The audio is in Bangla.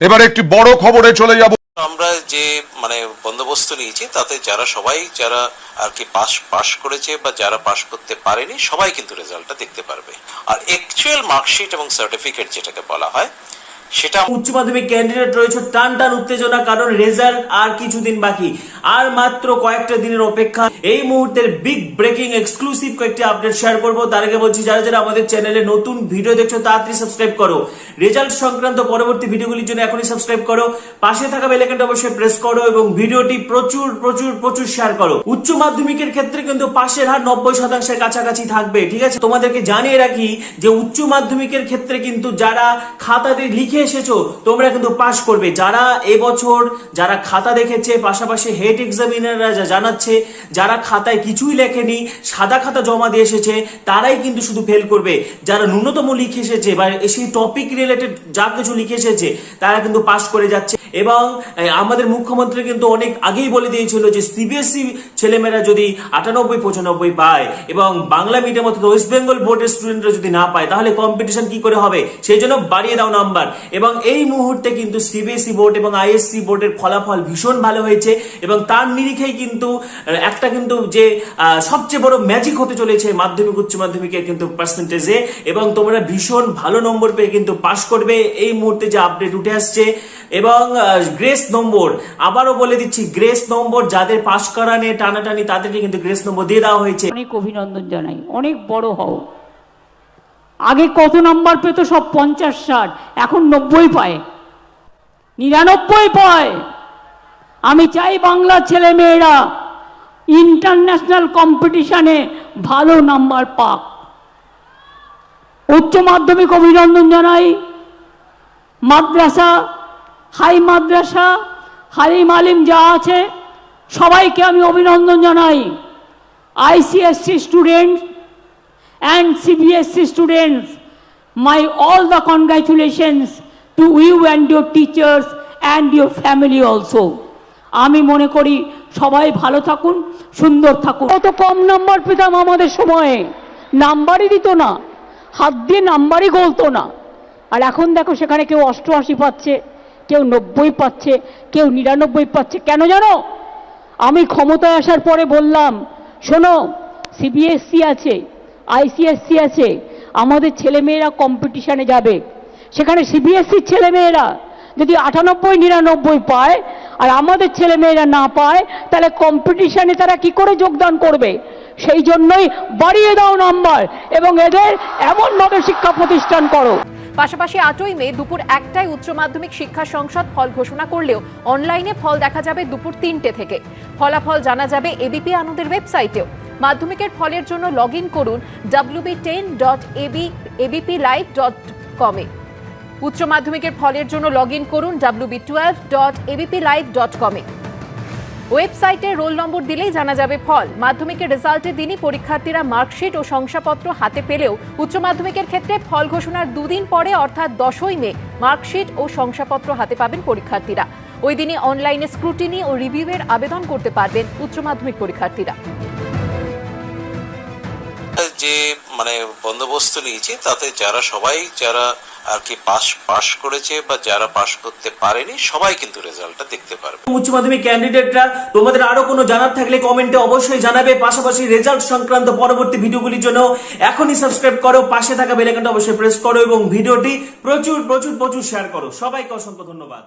এবার একটি বড় খবরে চলে যাব। আমরা যে মানে বন্দোবস্ত নিয়েছি, তাতে যারা সবাই, যারা আর কি পাস পাস করেছে বা যারা পাস করতে পারেনি, সবাই কিন্তু রেজাল্টটা দেখতে পারবে। আর অ্যাকচুয়াল মার্কশিট এবং সার্টিফিকেট যেটাকে বলা হয় সেটা উচ্চ মাধ্যমিক ক্যান্ডিডেট রয়েছে। টান টান উত্তেজনা, কারণ রেজাল্ট আর কিছুদিন বাকি। আর মাত্র কয়েকটা দিনের অপেক্ষা। এই মুহূর্তের বিগ ব্রেকিং এক্সক্লুসিভ কয়েকটি আপডেট শেয়ার করব। তার আগে বলছি, যারা যারা আমাদের চ্যানেলে নতুন ভিডিও দেখছ, তাড়াতাড়ি সাবস্ক্রাইব করো। রেজাল্ট সংক্রান্ত পরবর্তী ভিডিওগুলির জন্য এখনই সাবস্ক্রাইব করো। পাশে থাকা বেল আইকনটা অবশ্যই প্রেস করো এবং ভিডিওটি প্রচুর প্রচুর প্রচুর শেয়ার করো। উচ্চ মাধ্যমিকের ক্ষেত্রে কিন্তু পাশের হার নব্বই শতাংশের কাছাকাছি থাকবে, ঠিক আছে? তোমাদেরকে জানিয়ে রাখি যে উচ্চ মাধ্যমিকের ক্ষেত্রে কিন্তু যারা খাতাতে লিখে এসেছ, তোমরা কিন্তু পাশ করবে। যারা এবছর যারা খাতা দেখেছে, পাশাপাশি হেড এক্সামিনাররা যা জানাচ্ছে, যারা খাতায় কিছুই লেখেনি, সাদা খাতা জমা দিয়ে এসেছে, তারাই কিন্তু শুধু ফেল করবে। যারা ন্যূনতম লিখে এসেছে বা সেই টপিক রিলেটেড যা কিছু লিখে এসেছে, তারা কিন্তু পাশ করে যাচ্ছে। এবং আমাদের মুখ্যমন্ত্রী কিন্তু অনেক আগেই বলে দিয়েছিল যে সিবিএসই ছেলেমেয়েরা যদি আটানব্বই, পঁচানব্বই পায় এবং বাংলা মিডিয়াম অর্থাৎ ওয়েস্ট বেঙ্গল বোর্ডের স্টুডেন্টরা যদি না পায়, তাহলে কম্পিটিশন কি করে হবে? সেই জন্য বাড়িয়ে দাও নাম্বার এবং এই মুহূর্তে কিন্তু সিবিএসই বোর্ড এবং আইএসসি বোর্ডের ফলাফল ভীষণ ভালো হয়েছে এবং তার নিরিখেই কিন্তু একটা কিন্তু যে সবচেয়ে বড় ম্যাজিক হতে চলেছে মাধ্যমিক, উচ্চ মাধ্যমিকের কিন্তু পার্সেন্টেজে এবং তোমরা ভীষণ ভালো নম্বর পেয়ে কিন্তু পাশ করবে। এই মুহূর্তে যে আপডেট উঠে আসছে এবং গ্রেস নম্বর। আবারও বলে দিচ্ছি গ্রেস নম্বর যাদের পাশ করা নিয়ে টানাটানি, তাদেরকে কিন্তু গ্রেস নম্বর দিয়ে দেওয়া হয়েছে। অনেক অভিনন্দন জানাই, অনেক বড় হও। আগে কত নাম্বার পেত? সব পঞ্চাশ, ষাট, এখন নব্বই পায়। নিরানব্বই পায়। আমি চাই বাংলার ছেলে মেয়েরা ইন্টারন্যাশনাল কম্পিটিশনে ভালো নাম্বার পাক। উচ্চ মাধ্যমিক অভিনন্দন জানাই। মাদ্রাসা হাই মাদ্রাসা হালিম আলিম যা আছে, সবাইকে আমি অভিনন্দন জানাই। ICSC students and CBSC students my all the congratulations to you and your teachers and your family also. আমি মনে করি সবাই ভালো থাকুন, সুন্দর থাকুন। কত কম নাম্বার পেতাম আমাদের সময়ে। নাম্বারই দিত না, হাত দিয়ে নাম্বারই গলতো না। আর এখন দেখো সেখানে কেউ অষ্ট অষ্টআশি পাচ্ছে। কেউ নব্বই পাচ্ছে, কেউ নিরানব্বই পাচ্ছে, কেন জানো? আমি ক্ষমতায় আসার পরে বললাম, শোনো সিবিএসসি আছে আইসিএসসি আছে, আমাদের ছেলেমেয়েরা কম্পিটিশনে যাবে। সেখানে সিবিএসসির ছেলেমেয়েরা যদি আটানব্বই, নিরানব্বই পায় আর আমাদের ছেলেমেয়েরা না পায়, তাহলে কম্পিটিশনে তারা কি করে যোগদান করবে? সেই জন্যই বাড়িয়ে দাও নাম্বার এবং এদের এমনভাবে শিক্ষা প্রতিষ্ঠান করো। পাশাপাশি আটই মে দুপুর একটায় উচ্চ মাধ্যমিক শিক্ষা সংসদ ফল ঘোষণা করলেও অনলাইনে ফল দেখা যাবে দুপুর তিনটে থেকে। ফলাফল জানা যাবে এবিপি আনন্দের ওয়েবসাইটেও। মাধ্যমিকের ফলের জন্য লগ ইন করুন WB ten dot AB ABP live dot কমে উচ্চ মাধ্যমিকের ফলের জন্য লগ ইন করুন WB twelve dot ABP live dot কমে ওয়েবসাইটে রোল নম্বর দিলেই জানা যাবে ফল। মাধ্যমিকের রেজাল্টের দিনই পরীক্ষার্থীরা মার্কশিট ও শংসাপত্র হাতে পেলেও উচ্চ মাধ্যমিকের ক্ষেত্রে ফল ঘোষণার দুদিন পরে অর্থাৎ দশই মে মার্কশিট ও শংসাপত্র হাতে পাবেন পরীক্ষার্থীরা। ওই দিনই অনলাইনে স্ক্রুটিনি ও রিভিউয়ের আবেদন করতে পারবেন উচ্চ মাধ্যমিক পরীক্ষার্থীরা। যে মানে বন্দোবস্ত নিয়েছি, তাতে যারা সবাই, যারা আর কি পাস পাস করেছে বা যারা পাস করতে পারেনি, সবাই কিন্তু রেজাল্টটা দেখতে পারবে। উচ্চ মাধ্যমিক ক্যান্ডিডেটরা, তোমাদের আরও কোনো জানার থাকলে কমেন্টে অবশ্যই জানাবে। পাশাপাশি রেজাল্ট সংক্রান্ত পরবর্তী ভিডিওগুলির জন্য এখনই সাবস্ক্রাইব করো, পাশে থাকা বেল আইকনটা অবশ্যই প্রেস করো এবং ভিডিওটি প্রচুর প্রচুর প্রচুর শেয়ার করো। সবাইকে অসংখ্য ধন্যবাদ।